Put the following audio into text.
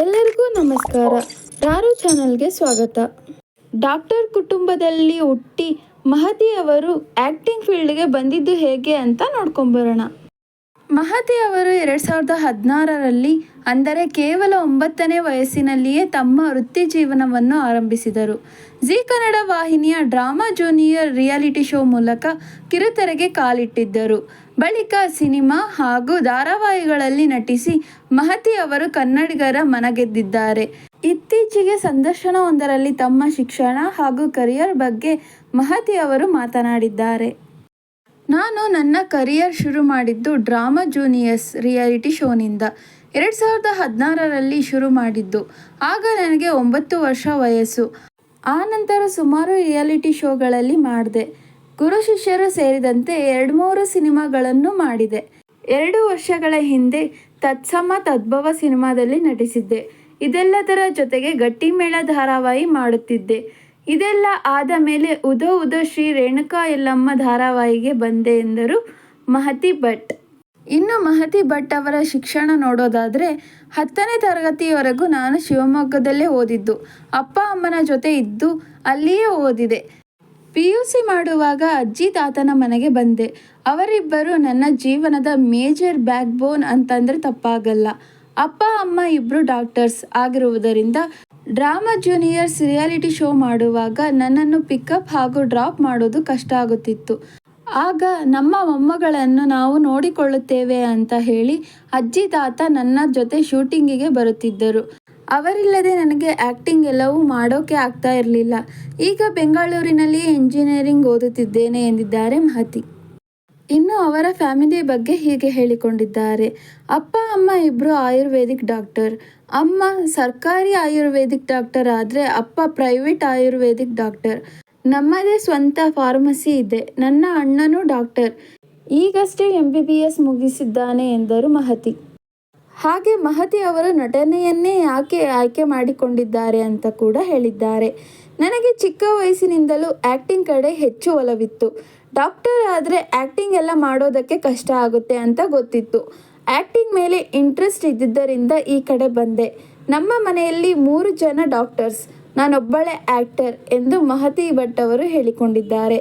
ಎಲ್ಲರಿಗೂ ನಮಸ್ಕಾರ. ರಾರು ಚಾನಲ್ಗೆ ಸ್ವಾಗತ. ಡಾಕ್ಟರ್ ಕುಟುಂಬದಲ್ಲಿ ಹುಟ್ಟಿ ಮಹತಿ ಅವರು ಆ್ಯಕ್ಟಿಂಗ್ ಫೀಲ್ಡ್ಗೆ ಬಂದಿದ್ದು ಹೇಗೆ ಅಂತ ನೋಡ್ಕೊಂಬರೋಣ. ಮಹತಿ ಅವರು ಎರಡು ಸಾವಿರದ ಹದಿನಾರರಲ್ಲಿ ಅಂದರೆ ಕೇವಲ ಒಂಬತ್ತನೇ ವಯಸ್ಸಿನಲ್ಲಿಯೇ ತಮ್ಮ ವೃತ್ತಿ ಜೀವನವನ್ನು ಆರಂಭಿಸಿದರು. ಜಿ ಕನ್ನಡ ವಾಹಿನಿಯ ಡ್ರಾಮಾ ಜೂನಿಯರ್ ರಿಯಾಲಿಟಿ ಶೋ ಮೂಲಕ ಕಿರುತೆರೆಗೆ ಕಾಲಿಟ್ಟಿದ್ದರು. ಬಳಿಕ ಸಿನಿಮಾ ಹಾಗೂ ಧಾರಾವಾಹಿಗಳಲ್ಲಿ ನಟಿಸಿ ಮಹತಿ ಅವರು ಕನ್ನಡಿಗರ ಮನಗೆದ್ದಿದ್ದಾರೆ. ಇತ್ತೀಚೆಗೆ ಸಂದರ್ಶನವೊಂದರಲ್ಲಿ ತಮ್ಮ ಶಿಕ್ಷಣ ಹಾಗೂ ಕರಿಯರ್ ಬಗ್ಗೆ ಮಹತಿ ಅವರು ಮಾತನಾಡಿದ್ದಾರೆ. ನಾನು ನನ್ನ ಕರಿಯರ್ ಶುರು ಮಾಡಿದ್ದು ಡ್ರಾಮಾ ಜೂನಿಯರ್ಸ್ ರಿಯಾಲಿಟಿ ಶೋನಿಂದ. ಎರಡು ಸಾವಿರದ ಹದಿನಾರರಲ್ಲಿ ಶುರು ಮಾಡಿದ್ದು. ಆಗ ನನಗೆ ಒಂಬತ್ತು ವರ್ಷ ವಯಸ್ಸು. ಆ ನಂತರ ಸುಮಾರು ರಿಯಾಲಿಟಿ ಶೋಗಳಲ್ಲಿ ಮಾಡಿದೆ. ಗುರು ಶಿಷ್ಯರು ಸೇರಿದಂತೆ ಎರಡು ಮೂರು ಸಿನಿಮಾಗಳನ್ನು ಮಾಡಿದೆ. ಎರಡು ವರ್ಷಗಳ ಹಿಂದೆ ತತ್ಸಮ ತದ್ಭವ ಸಿನಿಮಾದಲ್ಲಿ ನಟಿಸಿದ್ದೆ. ಇದೆಲ್ಲದರ ಜೊತೆಗೆ ಗಟ್ಟಿಮೇಳ ಧಾರಾವಾಹಿ ಮಾಡುತ್ತಿದ್ದೆ. ಇದೆಲ್ಲ ಆದ ಮೇಲೆ ಉದೋ ಉದೋ ಶ್ರೀ ರೇಣುಕಾ ಯಲ್ಲಮ್ಮ ಧಾರಾವಾಹಿಗೆ ಬಂದೆ ಎಂದರು ಮಹತಿ ಭಟ್. ಇನ್ನು ಮಹತಿ ಭಟ್ ಅವರ ಶಿಕ್ಷಣ ನೋಡೋದಾದರೆ ಹತ್ತನೇ ತರಗತಿಯವರೆಗೂ ನಾನು ಶಿವಮೊಗ್ಗದಲ್ಲೇ ಓದಿದ್ದು. ಅಪ್ಪ ಅಮ್ಮನ ಜೊತೆ ಇದ್ದು ಅಲ್ಲಿಯೇ ಓದಿದೆ. ಪಿ ಯು ಸಿ ಮಾಡುವಾಗ ಅಜ್ಜಿ ತಾತನ ಮನೆಗೆ ಬಂದೆ. ಅವರಿಬ್ಬರು ನನ್ನ ಜೀವನದ ಮೇಜರ್ ಬ್ಯಾಕ್ ಬೋನ್ ಅಂತಂದರೆ ತಪ್ಪಾಗಲ್ಲ. ಅಪ್ಪ ಅಮ್ಮ ಇಬ್ಬರು ಡಾಕ್ಟರ್ಸ್ ಆಗಿರುವುದರಿಂದ ಡ್ರಾಮಾ ಜೂನಿಯರ್ಸ್ ರಿಯಾಲಿಟಿ ಶೋ ಮಾಡುವಾಗ ನನ್ನನ್ನು ಪಿಕಪ್ ಹಾಗೂ ಡ್ರಾಪ್ ಮಾಡೋದು ಕಷ್ಟ ಆಗುತ್ತಿತ್ತು. ಆಗ ನಮ್ಮ ಮೊಮ್ಮಗಳನ್ನು ನಾವು ನೋಡಿಕೊಳ್ಳುತ್ತೇವೆ ಅಂತ ಹೇಳಿ ಅಜ್ಜಿ ತಾತ ನನ್ನ ಜೊತೆ ಶೂಟಿಂಗಿಗೆ ಬರುತ್ತಿದ್ದರು. ಅವರಿಲ್ಲದೆ ನನಗೆ ಆ್ಯಕ್ಟಿಂಗ್ ಎಲ್ಲವೂ ಮಾಡೋಕೆ ಆಗ್ತಾ ಇರಲಿಲ್ಲ. ಈಗ ಬೆಂಗಳೂರಿನಲ್ಲಿ ಇಂಜಿನಿಯರಿಂಗ್ ಓದುತ್ತಿದ್ದೇನೆ ಎಂದಿದ್ದಾರೆ ಮಹತಿ. ಇನ್ನು ಅವರ ಫ್ಯಾಮಿಲಿ ಬಗ್ಗೆ ಹೀಗೆ ಹೇಳಿಕೊಂಡಿದ್ದಾರೆ. ಅಪ್ಪ, ಅಮ್ಮ ಇಬ್ಬರು ಆಯುರ್ವೇದಿಕ್ ಡಾಕ್ಟರ್. ಅಮ್ಮ ಸರ್ಕಾರಿ ಆಯುರ್ವೇದಿಕ್ ಡಾಕ್ಟರ್ ಆದರೆ ಅಪ್ಪ ಪ್ರೈವೇಟ್ ಆಯುರ್ವೇದಿಕ್ ಡಾಕ್ಟರ್. ನಮ್ಮದೇ ಸ್ವಂತ ಫಾರ್ಮಸಿ ಇದೆ. ನನ್ನ ಅಣ್ಣನೂ ಡಾಕ್ಟರ್. ಈಗಷ್ಟೇ ಎಂ ಬಿ ಬಿ ಎಸ್ ಮುಗಿಸಿದ್ದಾನೆ ಎಂದರು ಮಹತಿ. ಹಾಗೆ ಮಹತಿ ಅವರು ನಟನೆಯನ್ನೇ ಯಾಕೆ ಆಯ್ಕೆ ಮಾಡಿಕೊಂಡಿದ್ದಾರೆ ಅಂತ ಕೂಡ ಹೇಳಿದ್ದಾರೆ. ನನಗೆ ಚಿಕ್ಕ ವಯಸ್ಸಿನಿಂದಲೂ ಆ್ಯಕ್ಟಿಂಗ್ ಕಡೆ ಹೆಚ್ಚು ಒಲವಿತ್ತು. ಡಾಕ್ಟರ್ ಆದರೆ ಆ್ಯಕ್ಟಿಂಗ್ ಎಲ್ಲ ಮಾಡೋದಕ್ಕೆ ಕಷ್ಟ ಆಗುತ್ತೆ ಅಂತ ಗೊತ್ತಿತ್ತು. ಆ್ಯಕ್ಟಿಂಗ್ ಮೇಲೆ ಇಂಟ್ರೆಸ್ಟ್ ಇದ್ದಿದ್ದರಿಂದ ಈ ಕಡೆ ಬಂದೆ. ನಮ್ಮ ಮನೆಯಲ್ಲಿ ಮೂರು ಜನ ಡಾಕ್ಟರ್ಸ್ ನಾನೊಬ್ಬಳೆ ಆ್ಯಕ್ಟರ್ ಎಂದು ಮಹತಿ ಭಟ್ ಅವರು ಹೇಳಿಕೊಂಡಿದ್ದಾರೆ.